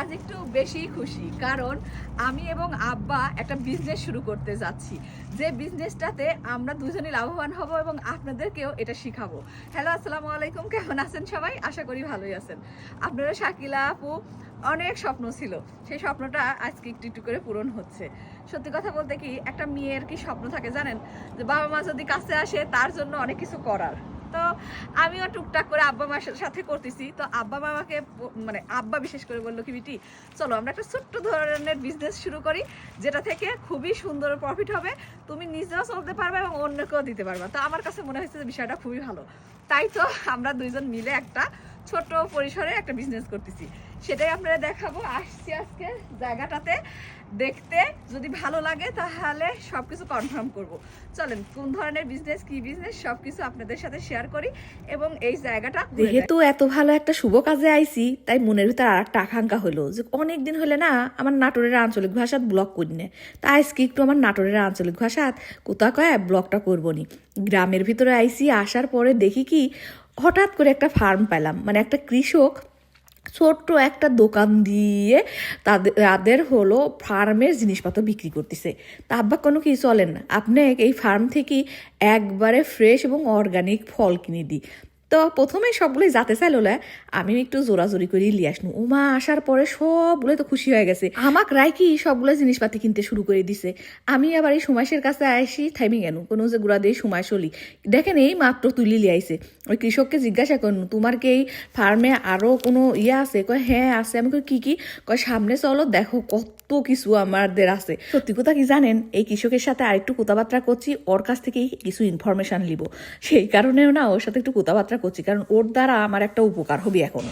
আজ একটু বেশি খুশি, কারণ আমি এবং আব্বা একটা বিজনেস শুরু করতে যাচ্ছি। যে বিজনেসটাতে আমরা দুজনেই লাভবান হব এবং আপনাদেরকেও এটা শিখাবো। হ্যালো আসসালামু আলাইকুম, কেমন আছেন সবাই? আশা করি ভালোই আছেন। আপনারা শাকিলা আপু, অনেক স্বপ্ন ছিল। সেই স্বপ্নটা আজকে একটু একটু করে পূরণ হচ্ছে। সত্যি কথা বলতে কি, একটা মেয়ের কি স্বপ্ন থাকে জানেন? যে বাবা মা যদি কাছে আসে, তার জন্য অনেক কিছু করার। তো আমিও টুকটাক করে আব্বা মার সাথে করতেছি। তো আব্বা মামাকে মানে আব্বা বিশেষ করে বলল, কি বিটি, চলো আমরা একটা ছোট্ট ধরনের বিজনেস শুরু করি, যেটা থেকে খুবই সুন্দর প্রফিট হবে। তুমি নিজেও চলতে পারবে এবং অন্যকেও দিতে পারবে। তো আমার কাছে মনে হয়েছে যে বিষয়টা খুবই ভালো। তাই তো আমরা দুইজন মিলে একটা ছোট পরিসরে একটা বিজনেস করতেছি। সেটাই আপনারা দেখাবো। আসছি আজকে জায়গাটাতে। দেখতে যদি ভালো লাগে তাহলে সবকিছু কনফার্ম করব। চলেন কোন ধরনের বিজনেস কি বিজনেস সবকিছু আপনাদের সাথে শেয়ার করি এবং এই জায়গাটা যেহেতু এত ভালো একটা শুভ কাজে আইছি তাই মনের ভিতর আর একটা আকাঙ্ক্ষা হলো যে অনেক দিন হলে না আমার নাটোরের আঞ্চলিক ভাষাত ব্লগ করি না। তাই আজকে একটু আমার নাটোরের আঞ্চলিক ভাষাত কোথা কয় ব্লগটা করব নি। গ্রামের ভিতরে আইসি আসার পরে দেখি কি হঠাৎ করে একটা ফার্ম পেলাম মানে একটা কৃষক ছোট্ট একটা দোকান দিয়ে তাদের তাদের হলো ফার্মের জিনিসপত্র বিক্রি করতেছে। তা আব্বা কোনো কি চলেন না। আপনি এই ফার্ম থেকে একবারে ফ্রেশ এবং অর্গানিক ফল কিনে দিই। তো প্রথমে সবগুলোই যাতে চাইল আমি একটু জোরাজোরি করে লিয়ে আসনু। উমা আসার পরে সবগুলোই তো খুশি হয়ে গেছে। আমাক রায় কি সবগুলো জিনিসপাতি কিনতে শুরু করে দিছে। আমি আবার এই সুমাসের কাছে আসি থাইমি গেল কোনো যে গুড়া দিয়ে সুমাই চলি দেখেন এই মাত্র তুলি লিয়ে আইছে। ওই কৃষককে জিজ্ঞাসা করুন, তোমার কি এই ফার্মে আরও কোনো ইয়ে আছে? কয় হ্যাঁ আছে। আমি কই, কি কি? কয়, সামনে চলো, দেখো কত কিছু আমাদের আছে। সত্যি কথা কি জানেন, এই কৃষকের সাথে আরেকটু কথাবার্তা করছি, ওর কাছ থেকেই কিছু ইনফরমেশন নিব। সেই কারণেও না, ওর সাথে একটু কথাবার্তা করছি কারণ ওর দ্বারা আমার একটা উপকার হবে এখন।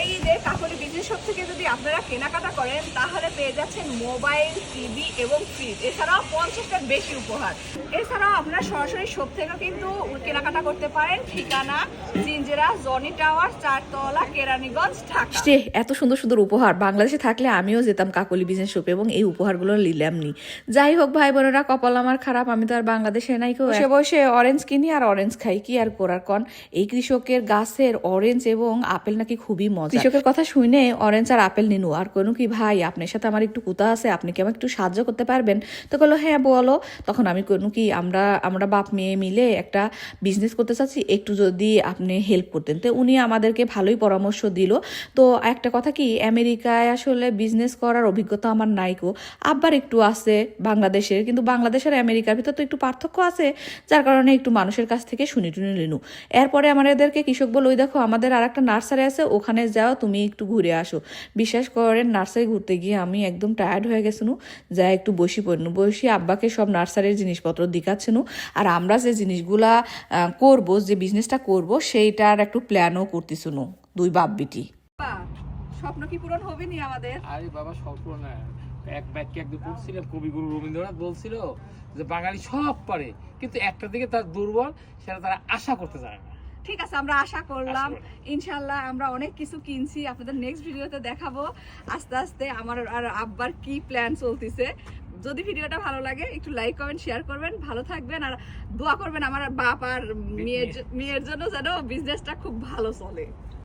এই যে কাপড়ি বিজনেস শপ থেকে যদি আপনারা কেনাকাটা করেন তাহলে পেয়ে যাচ্ছেন মোবাইল টিভি এবং ফ্রিজ। এছাড়াও পঞ্চাশটার বেশি উপহার। এছাড়াও আপনারা সরাসরি শপ থেকেও কিন্তু কেনাকাটা করতে পারেন। ঠিকানা জিঞ্জেরা জনি টাওয়ার চারতলা কেরানীগঞ্জ ঢাকা। এত সুন্দর সুন্দর উপহার। বাংলাদেশে থাকলে আমিও যেতাম কাকলি বিজনেস শপে এবং এই উপহারগুলো নিলাম নি। যাই হোক ভাই বোনেরা কপাল আমার খারাপ। আমি তো আর বাংলাদেশে নাই কেউ। বসে বসে অরেঞ্জ কিনি আর অরেঞ্জ খাই। কি আর করার কন? এই কৃষকের গাছের অরেঞ্জ এবং আপেল নাকি খুবই মজা। কৃষকের কথা শুনে অরেঞ্জ আর আপেল নিনু। আর কোনো কি, ভাই, আপনার সাথে আমার একটু কুতা আছে, আপনি কি আমাকে একটু সাহায্য করতে পারবেন? তো বলল হ্যাঁ বলো। তখন আমি কোনো কি, আমরা আমরা বাপ মেয়ে মিলে একটা বিজনেস করতে চাচ্ছি, একটু যদি আপনি হেল্প করতেন। তো উনি আমাদেরকে ভালোই পরামর্শ দিল। তো একটা কথা কি, আমেরিকায় আসলে বিজনেস করার অভিজ্ঞতা আমার নাইকো আব্বার একটু আছে বাংলাদেশের, কিন্তু বাংলাদেশের আমেরিকার ভিতর তো একটু পার্থক্য আছে, যার কারণে একটু মানুষের কাছ থেকে শুনি টুনি নিনু। এরপরে আমাদেরকে কৃষক বলে ওই দেখো, আমাদের আর একটা নার্সারি আছে, ওখানে যাও তুমি একটু ঘুরে আসো। বিশ্বাস করেন নার্সারি ঘুরতে গিয়ে আমি একদম টায়ার্ড হয়ে গেছিনু। যা একটু বসি পড়নু বসি আব্বাকে সব নার্সারির জিনিসপত্র দিকাচ্ছিনু আর আমরা যে জিনিসগুলা করব যে বিজনেসটা করব সেইটার একটু প্ল্যানও করতেছিনু দুই বাপ বিটি স্বপ্ন কি পূরণ হবে নি আমাদের? আরে বাবা স্বপ্ন না। এক বাক্যে একদিন পড়ছিলাম কবিগুরু রবীন্দ্রনাথ বলছিল যে বাঙালি সব পারে কিন্তু একটা দিকে তার দুর্বল সেটা তারা আশা করতে চায় না। ঠিক আছে আমরা আশা করলাম। ইনশাল্লাহ আমরা অনেক কিছু কিনছি আপনাদের নেক্সট ভিডিওতে দেখাবো। আস্তে আস্তে আমার আর আব্বার কি প্ল্যান চলতেছে। যদি ভিডিওটা ভালো লাগে একটু লাইক কমেন্ট শেয়ার করবেন। ভালো থাকবেন আর দোয়া করবেন আমার বাপ আর মেয়ের মেয়ের জন্য যেন বিজনেসটা খুব ভালো চলে।